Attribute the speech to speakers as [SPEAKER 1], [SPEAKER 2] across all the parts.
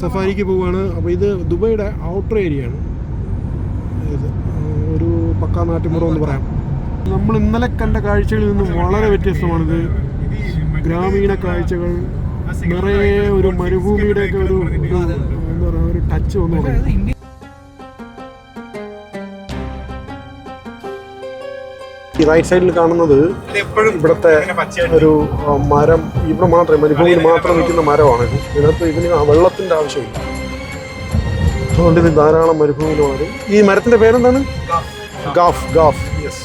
[SPEAKER 1] സഫാരിക്ക് പോവുകയാണ് അപ്പോൾ ഇത് ദുബൈയുടെ ഔട്ടർ ഏരിയ ആണ് ഒരു പക്കാ നാട്ടുമ്പുറം എന്ന് പറയാം. നമ്മൾ ഇന്നലെ കണ്ട കാഴ്ചകളിൽ നിന്നും വളരെ വ്യത്യസ്തമാണിത്. ഗ്രാമീണ കാഴ്ചകൾ നിറയെ ഒരു മരുഭൂമിയുടെയൊക്കെ ഒരു എന്താ പറയുക ഒരു ടച്ച് വന്നു ഈ റൈറ്റ് സൈഡിൽ കാണുന്നത് ഇവിടുത്തെ ഒരു മരം ഇവിടെ മാത്രമേ മരുഭൂമിയിൽ മാത്രം നിൽക്കുന്ന മരമാണ്. ഇത് ഇതിനകത്ത് ഇതിന് ആ വെള്ളത്തിന്റെ ആവശ്യമില്ല. അതുകൊണ്ട് ഇത് ധാരാളം മരുഭൂമിയിൽ ഈ മരത്തിന്റെ പേരെന്താണ്? ഗാഫ്. ഗാഫ് യെസ്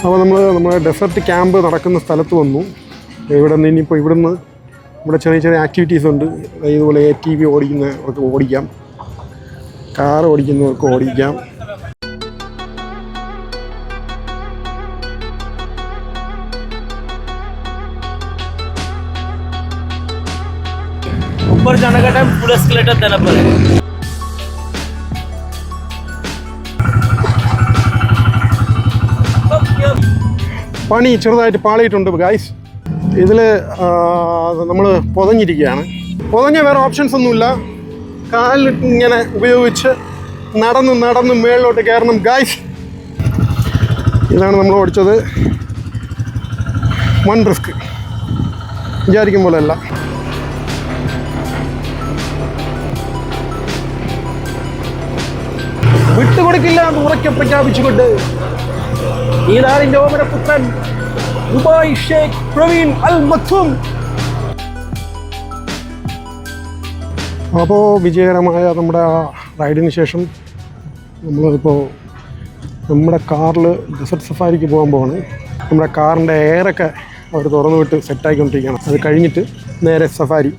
[SPEAKER 1] അപ്പോൾ നമ്മൾ നമ്മുടെ ഡെസേർട്ട് ക്യാമ്പ് നടക്കുന്ന സ്ഥലത്ത് വന്നു. ഇവിടെ നിന്ന് ഇനിയിപ്പോൾ ഇവിടുന്ന് ഇവിടെ ചെറിയ ചെറിയ ആക്ടിവിറ്റീസ് ഉണ്ട് ഇതുപോലെ എ ടി വി ഓടിക്കുന്നവർക്ക് ഓടിക്കാം കാർ ഓടിക്കുന്നവർക്ക് ഓടിക്കാം
[SPEAKER 2] ऊपर जाने का टाइम फुल एस्केलेटर देना पड़ेगा
[SPEAKER 1] പണി ചെറുതായിട്ട് പാളിയിട്ടുണ്ട് ഗായ്സ് ഇതിൽ നമ്മൾ പൊതഞ്ഞിരിക്കുകയാണ്. പൊതഞ്ഞ വേറെ ഓപ്ഷൻസ് ഒന്നുമില്ല. കാലിൽ ഇങ്ങനെ ഉപയോഗിച്ച് നടന്ന് നടന്ന് മേളിലോട്ട് കയറണം ഗായ്സ് ഇതാണ് നമ്മൾ ഓടിച്ചത്. വൺ റിസ്ക് വിചാരിക്കും പോലെ അല്ല വിട്ടുകൊടുക്കില്ല എന്ന് ഉറക്കെ പ്രഖ്യാപിച്ചുകൊണ്ട് ഈ നാടിന്റെ ഓമന പുത്രൻ Dubai sheikh Praveen Al Maktoum അപ്പോൾ വിജയകരമായ നമ്മുടെ ആ റൈഡിന് ശേഷം നമ്മളിപ്പോൾ നമ്മുടെ കാറിൽ ഡെസർട്ട് സഫാരിക്ക് പോകാൻ പോവാണ്. നമ്മുടെ കാറിന്റെ എയറൊക്കെ അവർ തുറന്നു വിട്ട് സെറ്റാക്കിക്കൊണ്ടിരിക്കുകയാണ് അത് കഴിഞ്ഞിട്ട് നേരെ സഫാരി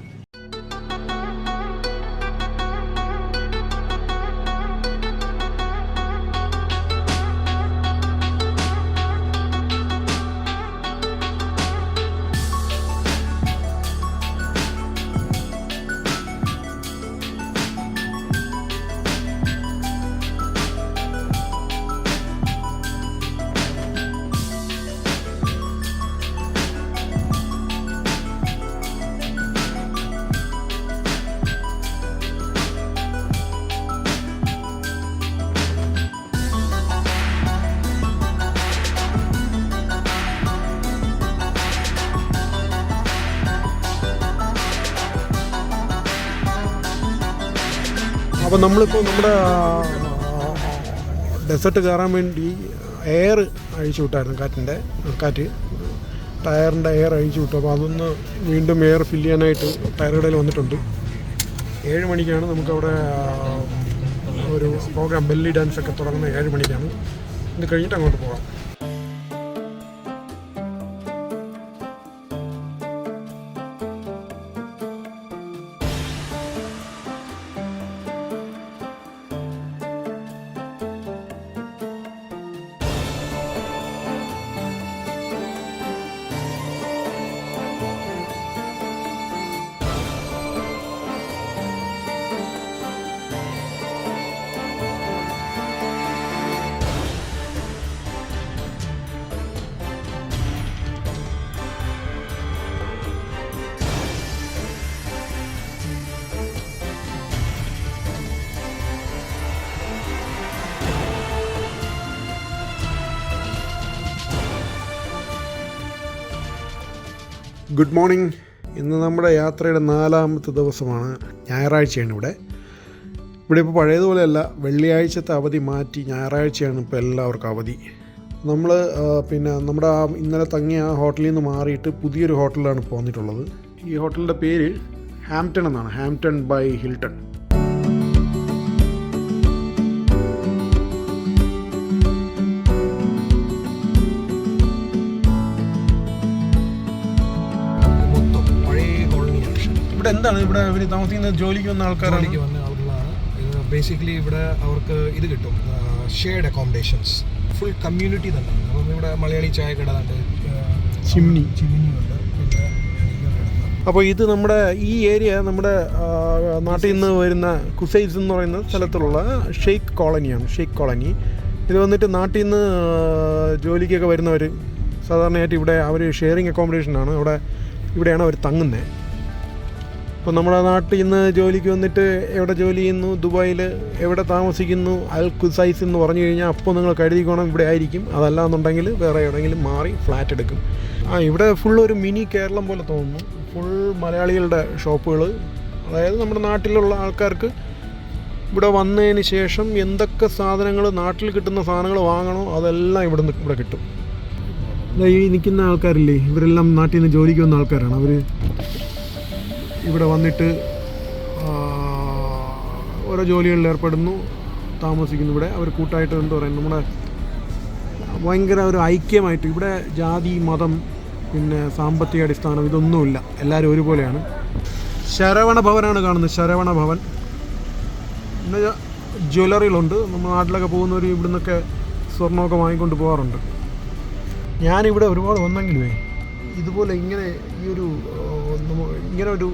[SPEAKER 1] അപ്പോൾ നമ്മളിപ്പോൾ നമ്മുടെ ഡെസേർട്ട് കയറാൻ വേണ്ടി എയർ അഴിച്ചു വിട്ടായിരുന്നു കാറ്റിന്റെ കാറ്റ്. ടയറിന്റെ എയർ അഴിച്ചു വിട്ടു. അപ്പോൾ അതൊന്ന് വീണ്ടും എയർ ഫില്ല് ചെയ്യാനായിട്ട് ടയറുകടയിൽ കടയിൽ വന്നിട്ടുണ്ട്. ഏഴ് മണിക്കാണ് നമുക്കവിടെ ഒരു പ്രോഗ്രാം ബെല്ലി ഡാൻസ് ഒക്കെ തുടങ്ങുന്നത്. ഏഴ് മണിക്കാണ്. ഇത് കഴിഞ്ഞിട്ട് അങ്ങോട്ട് പോകാം. Good morning. ഇന്ന് നമ്മുടെ യാത്രയുടെ നാലാമത്തെ ദിവസമാണ്. ഞായറാഴ്ചയാണ് ഇവിടെ. ഇവിടെ ഇപ്പോൾ പഴയതുപോലെയല്ല വെള്ളിയാഴ്ചത്തെ അവധി മാറ്റി ഞായറാഴ്ചയാണ് ഇപ്പോൾ എല്ലാവർക്കും അവധി. നമ്മൾ പിന്നെ നമ്മുടെ ആ ഇന്നലെ തങ്ങിയ ആ ഹോട്ടലിൽ നിന്ന് മാറിയിട്ട് പുതിയൊരു ഹോട്ടലിലാണ് പോന്നിട്ടുള്ളത്. ഈ ഹോട്ടലിന്റെ പേര് ഹാംപ്റ്റൺ എന്നാണ്.
[SPEAKER 3] Hampton by Hilton.
[SPEAKER 1] ഇവിടെ എന്താണ് ഇവിടെ ഇവർ താമസിക്കുന്ന ജോലിക്ക് വന്ന ആൾക്കാരാണ്?
[SPEAKER 3] ജോലിക്ക് വന്ന ആളുകളാണ്. ബേസിക്കലി ഇവിടെ അവർക്ക് ഇത് കിട്ടും ഷെയർഡ് അക്കോമഡേഷൻസ് ഫുൾ കമ്മ്യൂണിറ്റി തന്നെ. അപ്പം ഇവിടെ മലയാളി ചായ കട ഉണ്ട്
[SPEAKER 1] ചിമ്മിനി
[SPEAKER 3] ഉണ്ട് പിന്നെ
[SPEAKER 1] അപ്പോൾ ഇത് നമ്മുടെ ഈ ഏരിയ നമ്മുടെ നാട്ടിൽ നിന്ന് വരുന്ന കുസൈസ് എന്ന് പറയുന്ന സ്ഥലത്തുള്ള ഷെയ്ക്ക് കോളനിയാണ് ഷെയ്ക്ക് കോളനി ഇത് വന്നിട്ട് നാട്ടിൽ നിന്ന് ജോലിക്കൊക്കെ വരുന്നവർ സാധാരണയായിട്ട് ഇവിടെ അവർ ഷെയറിങ് അക്കോമഡേഷനാണ് അവിടെ ഇവിടെയാണ് അവർ തങ്ങുന്നത് ഇപ്പോൾ നമ്മുടെ നാട്ടിൽ നിന്ന് ജോലിക്ക് വന്നിട്ട് എവിടെ ജോലി ചെയ്യുന്നു? ദുബായിൽ എവിടെ താമസിക്കുന്നു? അൽ കുസൈസ് എന്ന് പറഞ്ഞു കഴിഞ്ഞാൽ അപ്പോൾ നിങ്ങൾ കരുതിക്കോണം ഇവിടെ ആയിരിക്കും. അതല്ല എന്നുണ്ടെങ്കിൽ വേറെ എവിടെയെങ്കിലും മാറി ഫ്ലാറ്റ് എടുക്കും. ആ ഇവിടെ ഫുൾ ഒരു മിനി കേരളം പോലെ തോന്നുന്നു. ഫുൾ മലയാളികളുടെ ഷോപ്പുകൾ അതായത് നമ്മുടെ നാട്ടിലുള്ള ആൾക്കാർക്ക് ഇവിടെ വന്നതിന് ശേഷം എന്തൊക്കെ സാധനങ്ങൾ നാട്ടിൽ കിട്ടുന്ന സാധനങ്ങൾ വാങ്ങണോ അതെല്ലാം ഇവിടെ നിന്ന് ഇവിടെ കിട്ടും. ഈ നിൽക്കുന്ന ആൾക്കാരില്ലേ? ഇവരെല്ലാം നാട്ടിൽ നിന്ന് ജോലിക്ക് വന്ന ആൾക്കാരാണ്. അവർ ഇവിടെ വന്നിട്ട് ഓരോ ജോലികളിൽ ഏർപ്പെടുന്നു താമസിക്കുന്നു ഇവിടെ. അവർ കൂട്ടായിട്ട് എന്താ പറയുക നമ്മുടെ ഭയങ്കര ഒരു ഐക്യമായിട്ട് ഇവിടെ ജാതി മതം പിന്നെ സാമ്പത്തിക അടിസ്ഥാനം ഇതൊന്നുമില്ല. എല്ലാവരും ഒരുപോലെയാണ്. ശരവണ ഭവനാണ് കാണുന്നത് ശരവണ ഭവൻ. ജ്വല്ലറികളുണ്ട്. നമ്മുടെ നാട്ടിലൊക്കെ പോകുന്നവർ ഇവിടുന്നൊക്കെ സ്വർണമൊക്കെ വാങ്ങിക്കൊണ്ട് പോകാറുണ്ട് ഞാനിവിടെ ഒരുപാട് വന്നെങ്കിലുമേ ഇതുപോലെ ഇങ്ങനെ ഈ ഒരു ഇങ്ങനെ ഒരു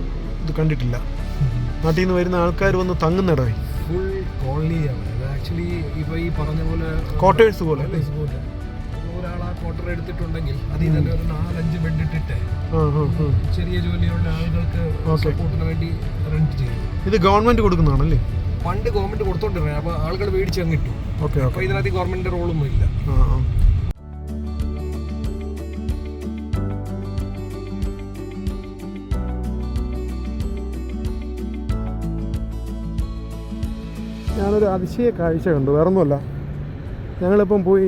[SPEAKER 1] ഇത് കണ്ടിട്ടില്ല. നാട്ടിൽ നിന്ന് വരുന്ന ആൾക്കാർ വന്ന് തങ്ങുന്നിടവേ
[SPEAKER 3] ഫുൾ കോളനിയാണ് ആക്ച്വലി ഇപ്പോൾ ഈ പറഞ്ഞ പോലെ
[SPEAKER 1] ക്വാർട്ടേഴ്സ് പോലെ.
[SPEAKER 3] ഒരാൾ ആ ക്വാർട്ടർ എടുത്തിട്ടുണ്ടെങ്കിൽ അതിൽ തന്നെ ഒരു നാലഞ്ച് ബെഡ് ഇട്ടിട്ട് ചെറിയ ജോലിയുള്ള ആളുകൾക്ക് സപ്പോർട്ടിന് വേണ്ടി റെന്റ് ചെയ്യും.
[SPEAKER 1] ഇത് ഗവൺമെന്റ് കൊടുക്കുന്നതാണല്ലേ?
[SPEAKER 3] പണ്ട് ഗവൺമെന്റ് കൊടുത്തോണ്ടിരുന്നത് അപ്പോൾ ആളുകൾ മേടിച്ച് അങ്ങിട്ടു
[SPEAKER 1] ഓക്കെ
[SPEAKER 3] അപ്പോൾ ഇതിനകത്ത് ഗവൺമെന്റിന്റെ റോളൊന്നും ഇല്ല.
[SPEAKER 1] ഞാനൊരു അതിശയ കാഴ്ച കണ്ടു വേറൊന്നുമല്ല. ഞങ്ങളിപ്പം പോയി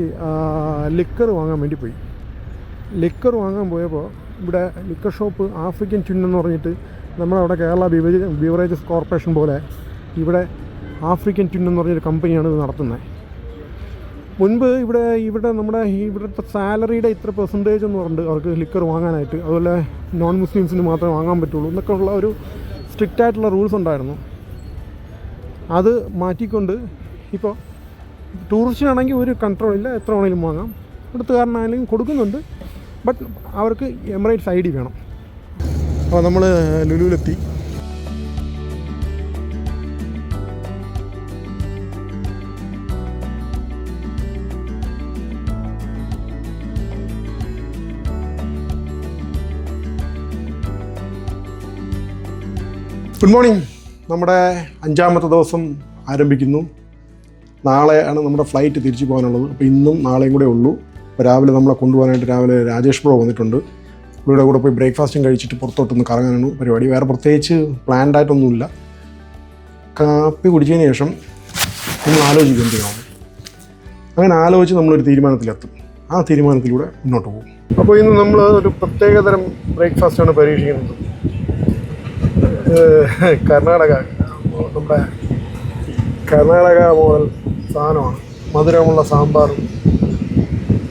[SPEAKER 1] ലിക്കർ വാങ്ങാൻ വേണ്ടി പോയി. ലിക്കർ വാങ്ങാൻ പോയപ്പോൾ ഇവിടെ ലിക്കർ ഷോപ്പ് ആഫ്രിക്കൻ എന്ന് പറഞ്ഞിട്ട് നമ്മളവിടെ കേരള ബിവറേജ് ബിവറേജസ് കോർപ്പറേഷൻ പോലെ ഇവിടെ ആഫ്രിക്കൻ എന്ന് പറഞ്ഞൊരു കമ്പനിയാണ് ഇത് നടത്തുന്നത്. മുൻപ് ഇവിടെ ഇവിടെ നമ്മുടെ ഇവിടുത്തെ സാലറിയുടെ ഇത്ര പെർസെന്റേജ് എന്ന് പറഞ്ഞിട്ട് അവർക്ക് ലിക്കർ വാങ്ങാനായിട്ട് അതുപോലെ നോൺ മുസ്ലിംസിന് മാത്രമേ വാങ്ങാൻ പറ്റുള്ളൂ എന്നൊക്കെ ഉള്ള ഒരു സ്ട്രിക്റ്റ് ആയിട്ടുള്ള റൂൾസ് ഉണ്ടായിരുന്നു. അത് മാറ്റിക്കൊണ്ട് ഇപ്പോൾ ടൂറിസ്റ്റിനാണെങ്കിൽ ഒരു കൺട്രോൾ ഇല്ല എത്ര വേണമെങ്കിലും വാങ്ങാം. ഇവിടുത്തുകാരനായാലും കൊടുക്കുന്നുണ്ട്. ബട്ട് അവർക്ക് എമിറേറ്റ്സ് ഐ ഡി വേണം. അപ്പോൾ നമ്മൾ ലുലുവിലെത്തി. ഗുഡ് മോർണിംഗ് നമ്മുടെ അഞ്ചാമത്തെ ദിവസം ആരംഭിക്കുന്നു. നാളെയാണ് നമ്മുടെ ഫ്ലൈറ്റ് തിരിച്ചു പോകാനുള്ളത്. അപ്പോൾ ഇന്നും നാളെയും കൂടെ ഉള്ളൂ. അപ്പോൾ രാവിലെ നമ്മളെ കൊണ്ടുപോകാനായിട്ട് രാവിലെ രാജേഷ് ബ്രോ വന്നിട്ടുണ്ട്. പുള്ളിയുടെ കൂടെ പോയി ബ്രേക്ക്ഫാസ്റ്റും കഴിച്ചിട്ട് പുറത്തോട്ടൊന്ന് കറങ്ങാനാണ് പരിപാടി. വേറെ പ്രത്യേകിച്ച് പ്ലാൻഡ് ആയിട്ടൊന്നുമില്ല. കാപ്പി കുടിച്ചതിന് ശേഷം നമ്മൾ ആലോചിക്കും എന്ത് ചെയ്യണം. അങ്ങനെ ആലോചിച്ച് നമ്മളൊരു തീരുമാനത്തിലെത്തും. ആ തീരുമാനത്തിലൂടെ മുന്നോട്ട് പോകും. അപ്പോൾ ഇന്ന് നമ്മൾ ഒരു പ്രത്യേകതരം ബ്രേക്ക്ഫാസ്റ്റാണ് പരീക്ഷിക്കുന്നത്. കർണാടക നമ്മുടെ കർണാടക മോഡൽ സാധനമാണ്. മധുരമുള്ള സാമ്പാറും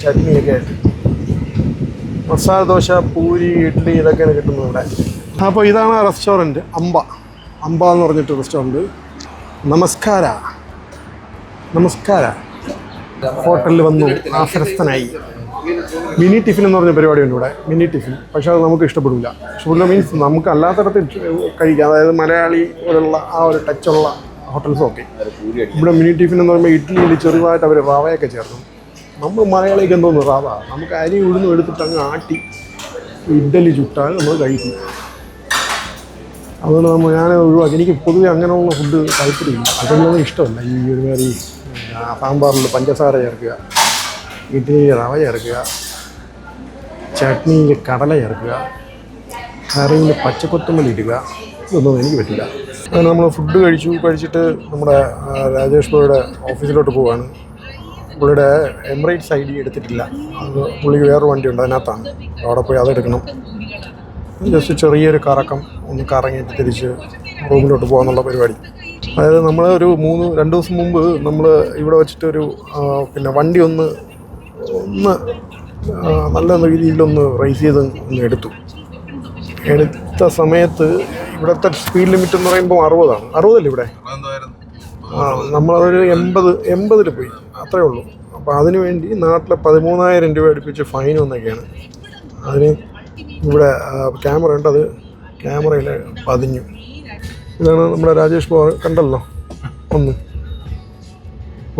[SPEAKER 1] ചട്നിയൊക്കെ ആയിട്ട്. മസാല ദോശ പൂരി ഇഡ്ഡലി ഇതൊക്കെയാണ് കിട്ടുന്നത് ഇവിടെ. അപ്പോൾ ഇതാണ് ആ റെസ്റ്റോറന്റ് അമ്പ അമ്പ എന്ന് പറഞ്ഞിട്ട് റെസ്റ്റോറന്റ്. നമസ്കാര. നമസ്കാര. ഹോട്ടലിൽ വന്നു ആശ്രസ്തനായി മിനി ടിഫിൻ എന്ന് പറഞ്ഞ പരിപാടിയുണ്ട് ഇവിടെ. Mini tiffin. പക്ഷെ അത് നമുക്ക് ഇഷ്ടപ്പെടില്ല ഇഷ്ടപ്പെടില്ല മീൻസ് നമുക്ക് അല്ലാത്തടത്ത് കഴിക്കാം. അതായത് മലയാളി പോലുള്ള ആ ഒരു ടച്ചുള്ള ഹോട്ടൽസും ഒക്കെ. ഇവിടെ മിനി ടിഫിൻ എന്ന് പറയുമ്പോൾ ഇഡ്ഡലിയിൽ ചെറുതായിട്ട് അവർ റവയൊക്കെ ചേർക്കും. നമ്മൾ മലയാളിക്ക് എന്തോന്ന് റവ? നമുക്ക് അരി ഉഴുന്നും എടുത്തിട്ട് അങ്ങ് ആട്ടി ഇഡ്ഡലി ചുട്ടാൽ നമ്മൾ കഴിക്കും. അതുകൊണ്ട് നമ്മൾ ഞാൻ ഒഴിവാക്കി. എനിക്ക് പൊതുവെ അങ്ങനെയുള്ള ഫുഡ് താല്പര്യമില്ല അതൊന്നും ഇഷ്ടമല്ല. ഈ ഒരു മാതിരി സാമ്പാറിൽ പഞ്ചസാര ചേർക്കുക. ഇഡ്ഡലി റവ ചേർക്കുക. ചട്നിയിൽ കടല ചേർക്കുക. കറിയിൽ പച്ചക്കൊത്തുമല്ലി ഇടുക. ഇതൊന്നും എനിക്ക് പറ്റില്ല. അങ്ങനെ നമ്മൾ ഫുഡ് കഴിച്ചു. കഴിച്ചിട്ട് നമ്മുടെ രാജേഷ് ബോയുടെ ഓഫീസിലോട്ട് പോവാണ്. പുള്ളിയുടെ എമിറേറ്റ്സ് ഐ ഡി എടുത്തിട്ടില്ല. പുള്ളിക്ക് വേറൊരു വണ്ടിയുണ്ട് അതിനകത്താണ്. അവിടെ പോയി അതെടുക്കണം ജസ്റ്റ് ചെറിയൊരു കറക്കം ഒന്ന് കറങ്ങിയിട്ട് തിരിച്ച് റൂമിലോട്ട് പോകാമെന്നുള്ള പരിപാടി. അതായത് നമ്മൾ ഒരു മൂന്ന് രണ്ട് ദിവസം മുമ്പ് നമ്മൾ ഇവിടെ വെച്ചിട്ടൊരു പിന്നെ വണ്ടി ഒന്ന് ഒന്ന് നല്ല രീതിയിലൊന്ന് റൈസ് ചെയ്ത് ഒന്ന് എടുത്തു. എടുത്ത സമയത്ത് ഇവിടുത്തെ സ്പീഡ് ലിമിറ്റ് എന്ന് പറയുമ്പോൾ അറുപതാണ്. അറുപതല്ലേ ഇവിടെ? ആ നമ്മളതൊരു എൺപത് എൺപതിൽ പോയി. അത്രേ ഉള്ളൂ. അപ്പോൾ അതിന് വേണ്ടി നാട്ടിലെ പതിമൂന്നായിരം രൂപ അടുപ്പിച്ച് ഫൈൻ വന്നൊക്കെയാണ് അതിന് ഇവിടെ ക്യാമറ ഉണ്ട്. അത് ക്യാമറയിൽ പതിഞ്ഞു. ഇതാണ് നമ്മുടെ രാജേഷ് കണ്ടല്ലോ? ഒന്ന്.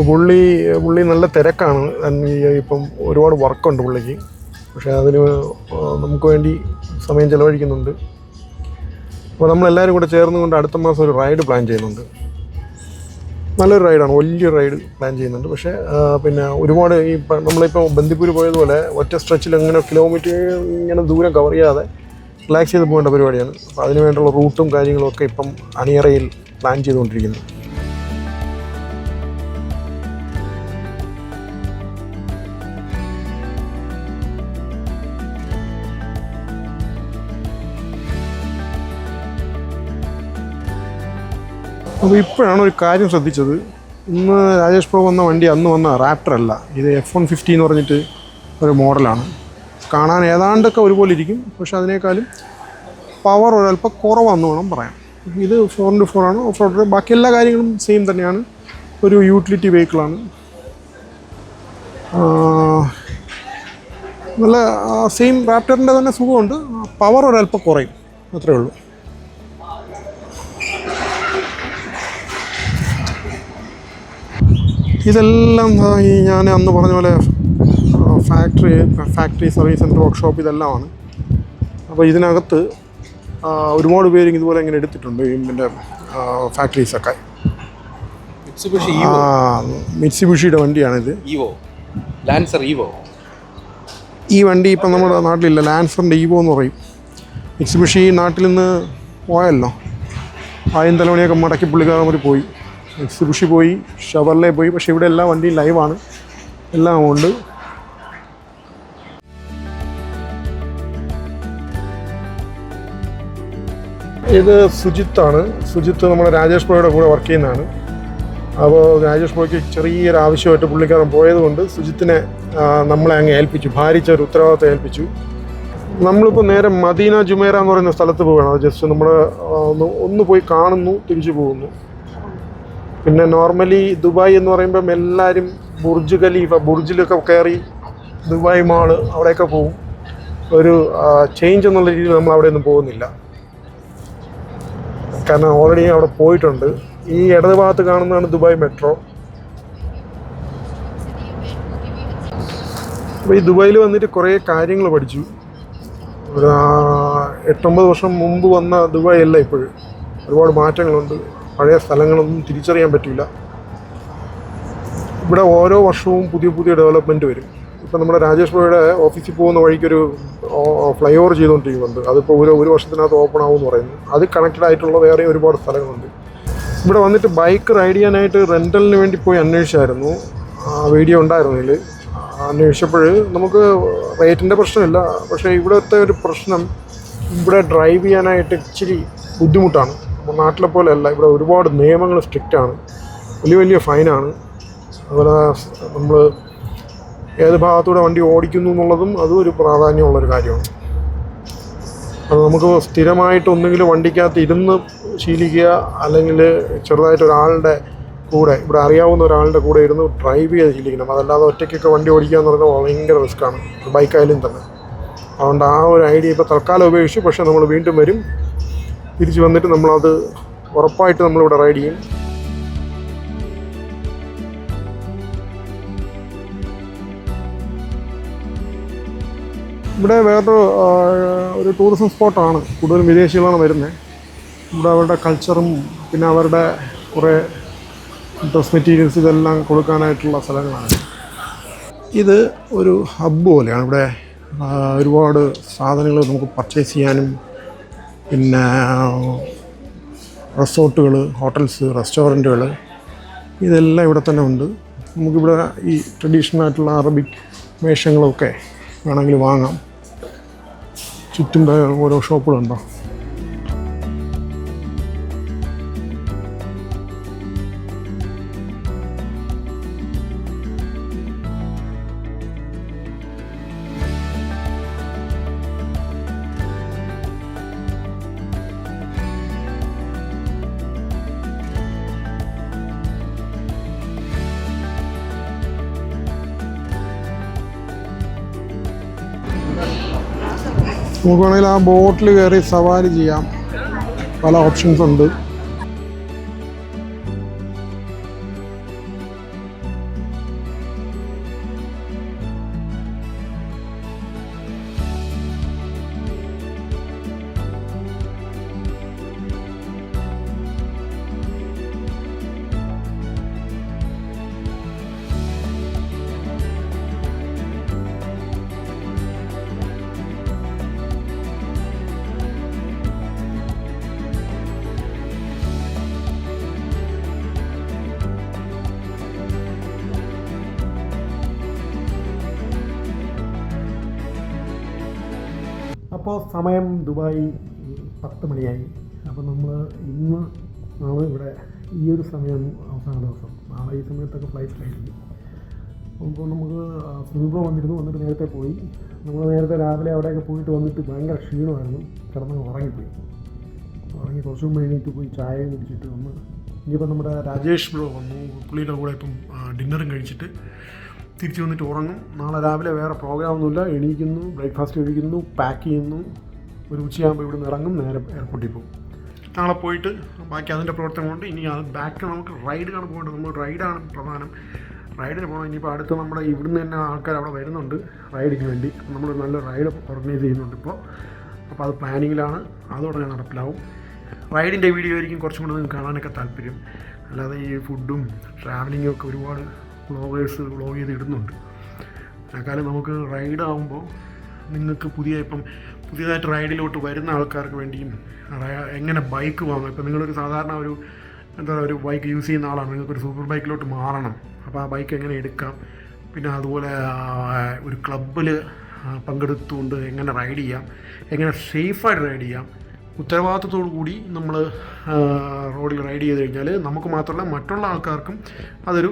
[SPEAKER 1] പുള്ളി പുള്ളി നല്ല തിരക്കാണ്. ഇപ്പം ഒരുപാട് വർക്കുണ്ട് പുള്ളിക്ക്. പക്ഷേ അതിന് നമുക്ക് വേണ്ടി സമയം ചിലവഴിക്കുന്നുണ്ട്. അപ്പോൾ നമ്മളെല്ലാവരും കൂടെ ചേർന്നുകൊണ്ട് അടുത്ത മാസം ഒരു റൈഡ് പ്ലാൻ ചെയ്യുന്നുണ്ട്. നല്ലൊരു റൈഡാണ് വലിയൊരു റൈഡ് പ്ലാൻ ചെയ്യുന്നുണ്ട്. പക്ഷേ പിന്നെ ഒരുപാട് ഈ നമ്മളിപ്പോൾ ബന്ദിപ്പൂർ പോയതുപോലെ ഒറ്റ സ്ട്രെച്ചിൽ അങ്ങനെ കിലോമീറ്റർ ഇങ്ങനെ ദൂരം കവർ ചെയ്യാതെ റിലാക്സ് ചെയ്ത് പോകേണ്ട പരിപാടിയാണ്. അപ്പോൾ അതിന് വേണ്ടിയുള്ള റൂട്ടും കാര്യങ്ങളും ഒക്കെ ഇപ്പം അണിയറയിൽ പ്ലാൻ ചെയ്തുകൊണ്ടിരിക്കുന്നു. അപ്പോൾ ഇപ്പോഴാണ് ഒരു കാര്യം ശ്രദ്ധിച്ചത്. ഇന്ന് രാജേഷ് പ്രഭു വന്ന വണ്ടി അന്ന് വന്ന റാപ്റ്റർ അല്ല. ഇത് എഫ് വൺ ഫിഫ്റ്റി എന്ന് പറഞ്ഞിട്ട് ഒരു മോഡലാണ്. കാണാൻ ഏതാണ്ടൊക്കെ ഒരുപോലെ ഇരിക്കും. പക്ഷെ അതിനേക്കാളും പവർ ഒരല്പം കുറവാന്ന് വേണം പറയാം ഇത് ഫോർ ഇന്റു ഫോർ ആണ്. ഓഫ് റോഡ് ബാക്കി എല്ലാ കാര്യങ്ങളും സെയിം തന്നെയാണ്. ഒരു യൂട്ടിലിറ്റി വെഹിക്കിളാണ് നല്ല സെയിം റാപ്റ്ററിന്റെ തന്നെ സുഖമുണ്ട്. പവർ ഒരല്പം കുറയും. അത്രയേ ഉള്ളൂ. ഇതെല്ലാം ഈ ഞാൻ അന്ന് പറഞ്ഞ പോലെ factory factory service centre workshop ഇതെല്ലാമാണ്. അപ്പോൾ ഇതിനകത്ത് ഒരുപാട് പേര് ഇതുപോലെ ഇങ്ങനെ എടുത്തിട്ടുണ്ട് ഇതിന്റെ ഫാക്ടറീസൊക്കെ
[SPEAKER 4] മിക്സി
[SPEAKER 1] ബുഷിയുടെ മിറ്റ്സിബുഷിയുടെ വണ്ടിയാണിത്
[SPEAKER 4] ഈവോ ലാൻസർ ഈവോ
[SPEAKER 1] ഈ വണ്ടി ഇപ്പം നമ്മുടെ നാട്ടിലില്ല. ലാൻസറിന്റെ ഈവോ എന്ന് പറയും. മിറ്റ്സിബുഷി നാട്ടിൽ നിന്ന് പോയല്ലോ. ആയിരം തലമണിയൊക്കെ മടക്കി പുള്ളിക്കാരൻ പോയി. മിറ്റ്സിബുഷി പോയി ഷവർലെ പോയി. പക്ഷേ ഇവിടെ എല്ലാ വണ്ടിയും ലൈവാണ്. എല്ലാം ഉണ്ട്. ഇത് സുജിത്താണ്. സുജിത്ത് നമ്മുടെ രാജേഷ് ബോയുടെ കൂടെ വർക്ക് ചെയ്യുന്നതാണ്. അപ്പോൾ രാജേഷ് ബോയ്ക്ക് ചെറിയൊരു ആവശ്യമായിട്ട് പുള്ളിക്കാരൻ പോയതുകൊണ്ട് സുജിത്തിനെ നമ്മളെ അങ്ങ് ഏൽപ്പിച്ചു. ഭാരിച്ച ഒരു ഉത്തരവാദിത്തം ഏൽപ്പിച്ചു. നമ്മളിപ്പോൾ നേരെ മദീന ജുമേറ എന്ന് പറയുന്ന സ്ഥലത്ത് പോവുകയാണ്. ജസ്റ്റ് നമ്മൾ ഒന്ന് പോയി കാണുന്നു തിരിച്ചു പോകുന്നു. പിന്നെ നോർമലി ദുബായ് എന്ന് പറയുമ്പം എല്ലാവരും ബുർജ് ഖലീഫ ബുർജിലൊക്കെ കയറി ദുബായ് മാൾ അവിടെയൊക്കെ പോകും ഒരു ചേഞ്ച് എന്നുള്ള രീതിയിൽ നമ്മൾ അവിടെ ഒന്നും പോകുന്നില്ല. കാരണം ഓൾറെഡി അവിടെ പോയിട്ടുണ്ട്. ഈ ഇടത് ഭാഗത്ത് കാണുന്നതാണ് ദുബായ് മെട്രോ അപ്പോൾ ഈ ദുബായിൽ വന്നിട്ട് കുറേ കാര്യങ്ങൾ പഠിച്ചു. ഒരു എട്ടൊമ്പത് വർഷം മുമ്പ് വന്ന ദുബായ് അല്ല ഇപ്പോഴും. ഒരുപാട് മാറ്റങ്ങളുണ്ട്. പഴയ സ്ഥലങ്ങളൊന്നും തിരിച്ചറിയാൻ പറ്റില്ല. ഇവിടെ ഓരോ വർഷവും പുതിയ പുതിയ ഡെവലപ്മെന്റ് വരും. ഇപ്പം നമ്മുടെ രാജേഷ് ബോയുടെ ഓഫീസിൽ പോകുന്ന വഴിക്കൊരു ഫ്ലൈ ഓവർ ചെയ്തുകൊണ്ടിരിക്കുന്നുണ്ട് അതിപ്പോൾ ഒരു ഒരു വർഷത്തിനകത്ത് ഓപ്പൺ ആവും എന്ന് പറയുന്നു. അത് കണക്റ്റഡ് ആയിട്ടുള്ള വേറെ ഒരുപാട് സ്ഥലങ്ങളുണ്ട്. ഇവിടെ വന്നിട്ട് ബൈക്ക് റൈഡ് ചെയ്യാനായിട്ട് റെന്റലിന് വേണ്ടി പോയി അന്വേഷിച്ചായിരുന്നു. ആ, വീഡിയോ ഉണ്ടായിരുന്നു ഇതിൽ അന്വേഷിച്ചപ്പോൾ നമുക്ക് റേറ്റിന്റെ പ്രശ്നമില്ല. പക്ഷേ ഇവിടുത്തെ ഒരു പ്രശ്നം ഇവിടെ ഡ്രൈവ് ചെയ്യാനായിട്ട് ഇച്ചിരി ബുദ്ധിമുട്ടാണ്. നാട്ടിലെ പോലെ അല്ല ഇവിടെ ഒരുപാട് നിയമങ്ങൾ സ്ട്രിക്റ്റ് ആണ് വലിയ വലിയ ഫൈനാണ്. അതുപോലെ നമ്മൾ ഏത് ഭാഗത്തൂടെ വണ്ടി ഓടിക്കുന്നു എന്നുള്ളതും അതും ഒരു പ്രാധാന്യമുള്ളൊരു കാര്യമാണ്. അത് നമുക്ക് സ്ഥിരമായിട്ട് ഒന്നുകിൽ വണ്ടിക്കകത്ത് ഇരുന്ന് ശീലിക്കുക അല്ലെങ്കിൽ ചെറുതായിട്ട് ഒരാളുടെ കൂടെ ഇവിടെ അറിയാവുന്ന ഒരാളുടെ കൂടെ ഇരുന്ന് ഡ്രൈവ് ചെയ്ത് ശീലിക്കണം. അതല്ലാതെ ഒറ്റയ്ക്കൊക്കെ വണ്ടി ഓടിക്കുക എന്ന് പറഞ്ഞാൽ ഭയങ്കര റിസ്ക്കാണ് ബൈക്കായാലും തന്നെ. അതുകൊണ്ട് ആ ഒരു ഐഡിയ ഇപ്പോൾ തൽക്കാലം ഉപേക്ഷിച്ചു പക്ഷേ നമ്മൾ വീണ്ടും വരും. തിരിച്ച് വന്നിട്ട് നമ്മളത് ഉറപ്പായിട്ട് നമ്മളിവിടെ റൈഡ് ചെയ്യും. ഇവിടെ വേറൊരു ഒരു ടൂറിസം സ്പോട്ടാണ് കൂടുതലും വിദേശികളാണ് വരുന്നത് ഇവിടെ അവരുടെ കൾച്ചറും പിന്നെ അവരുടെ കുറേ ഡ്രസ് മെറ്റീരിയൽസ് ഇതെല്ലാം കൊടുക്കാനായിട്ടുള്ള സ്ഥലങ്ങളാണ്. ഇത് ഒരു ഹബ്ബ് പോലെയാണ്. ഇവിടെ ഒരുപാട് സാധനങ്ങൾ നമുക്ക് പർച്ചേസ് ചെയ്യാനും പിന്നെ റിസോർട്ടുകൾ ഹോട്ടൽസ് റെസ്റ്റോറന്റുകൾ ഇതെല്ലാം ഇവിടെ തന്നെ ഉണ്ട്. നമുക്കിവിടെ ഈ ട്രഡീഷണൽ ആയിട്ടുള്ള അറബിക് വേഷങ്ങളൊക്കെ വേണമെങ്കിൽ വാങ്ങാം. ചുറ്റും ഓരോ ഷോപ്പുകളുണ്ടോ? നമുക്ക് വേണമെങ്കിൽ ആ ബോട്ടിൽ കയറി സവാരി ചെയ്യാം. പല ഓപ്ഷൻസ് ഉണ്ട്. അപ്പോൾ സമയം ദുബായി പത്ത് മണിയായി അപ്പോൾ നമ്മൾ ഇന്ന് നാളെ ഇവിടെ ഈ ഒരു സമയം അവസാന ദിവസം. നാളെ ഈ സമയത്തൊക്കെ ഫ്ലൈറ്റിലായിരിക്കും അപ്പോൾ നമുക്ക് സിംഗപ്പൂർ വന്നിരുന്നു വന്നിട്ട് നേരത്തെ പോയി. നമ്മൾ നേരത്തെ രാവിലെ അവിടെയൊക്കെ പോയിട്ട് വന്നിട്ട് ഭയങ്കര ക്ഷീണമായിരുന്നു. കിടന്ന് ഉറങ്ങിപ്പോയി. ഉറങ്ങി കുറച്ച് മുമ്പ് എണീറ്റ് പോയി ചായ കുടിച്ചിട്ട് വന്ന്. ഇനിയിപ്പോൾ നമ്മുടെ രാജേഷ് ബ്രോ വന്നു. പുള്ളിയുടെ കൂടെ ഇപ്പം ഡിന്നറും കഴിച്ചിട്ട്. തിരിച്ച് വന്നിട്ട് ഉറങ്ങും. നാളെ രാവിലെ വേറെ പ്രോഗ്രാമൊന്നുമില്ല എണീക്കുന്നു ബ്രേക്ക്ഫാസ്റ്റ് കഴിക്കുന്നു പാക്ക് ചെയ്യുന്നു. ഒരു ഉച്ചയാകുമ്പോൾ ഇവിടെ നിന്ന് ഇറങ്ങും നേരെ എയർപോർട്ടിൽ പോകും. നാളെ പോയിട്ട് ബാക്കി അതിന്റെ പ്രവർത്തനമുണ്ട് ഇനി അത് ബാക്ക് നമുക്ക് റൈഡിനാണ് പോകേണ്ടത്. നമ്മൾ റൈഡാണ് പ്രധാനം. റൈഡിന് പോകണം. ഇനിയിപ്പോൾ അടുത്ത് നമ്മുടെ ഇവിടുന്ന് തന്നെ ആൾക്കാർ അവിടെ വരുന്നുണ്ട് റൈഡിന് വേണ്ടി. നമ്മൾ നല്ല റൈഡ് ഓർഗനൈസ് ചെയ്യുന്നുണ്ട് ഇപ്പോൾ അപ്പോൾ അത് പ്ലാനിങ്ങിലാണ് അതോടെ നടപ്പിലാവും. റൈഡിന്റെ വീഡിയോ ആയിരിക്കും കുറച്ചും കൂടെ നിങ്ങൾക്ക് കാണാനൊക്കെ താല്പര്യം. അല്ലാതെ ഈ ഫുഡും ട്രാവലിങ്ങും ഒക്കെ ഒരുപാട് വ്ളോഗേഴ്സ് വ്ളോഗ് ചെയ്ത് ഇടുന്നുണ്ട് അക്കാലം നമുക്ക് റൈഡ് ആകുമ്പോൾ നിങ്ങൾക്ക് പുതിയ ഇപ്പം പുതിയതായിട്ട് റൈഡിലോട്ട് വരുന്ന ആൾക്കാർക്ക് വേണ്ടിയും എങ്ങനെ ബൈക്ക് വാങ്ങാം? ഇപ്പം നിങ്ങളൊരു സാധാരണ ഒരു എന്താ ഒരു ബൈക്ക് യൂസ് ചെയ്യുന്ന ആളാണ്. നിങ്ങൾക്കൊരു സൂപ്പർ ബൈക്കിലോട്ട് മാറണം. അപ്പോൾ ആ ബൈക്ക് എങ്ങനെ എടുക്കാം? പിന്നെ അതുപോലെ ഒരു ക്ലബിൽ പങ്കെടുത്തുകൊണ്ട് എങ്ങനെ റൈഡ് ചെയ്യാം? എങ്ങനെ സേഫായിട്ട് റൈഡ് ചെയ്യാം? ഉത്തരവാദിത്തത്തോടു കൂടി നമ്മൾ റോഡിൽ റൈഡ് ചെയ്ത് കഴിഞ്ഞാൽ നമുക്ക് മാത്രമല്ല മറ്റുള്ള ആൾക്കാർക്കും അതൊരു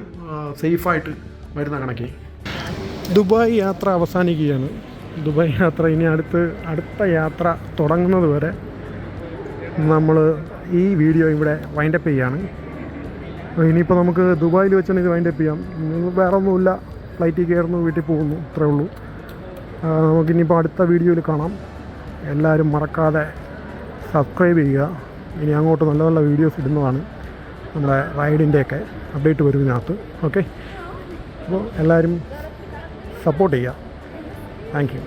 [SPEAKER 1] സേഫായിട്ട് വരുന്ന കണക്കേ. ദുബായ് യാത്ര അവസാനിക്കുകയാണ്. ദുബായ് യാത്ര ഇനി അടുത്ത് അടുത്ത യാത്ര തുടങ്ങുന്നത് വരെ നമ്മൾ ഈ വീഡിയോ ഇവിടെ വൈൻഡപ്പ് ചെയ്യാണ്. ഇനിയിപ്പോൾ നമുക്ക് ദുബായിൽ വെച്ചാണ് ഇത് വൈൻഡപ്പ് ചെയ്യാം. വേറെ ഒന്നുമില്ല ഫ്ലൈറ്റിൽ കയറുന്നു വീട്ടിൽ പോകുന്നു ഇത്രേ ഉള്ളൂ. നമുക്കിനിയിപ്പോൾ അടുത്ത വീഡിയോയിൽ കാണാം. എല്ലാവരും മറക്കാതെ സബ്സ്ക്രൈബ് ചെയ്യുക. ഇനി അങ്ങോട്ട് നല്ല നല്ല വീഡിയോസ് ഇടുന്നതാണ് നമ്മുടെ റൈഡിന്റെയൊക്കെ അപ്ഡേറ്റ് വരും ഇതിനകത്ത് ഓക്കെ? അപ്പോൾ എല്ലാവരും സപ്പോർട്ട് ചെയ്യുക. Thank you.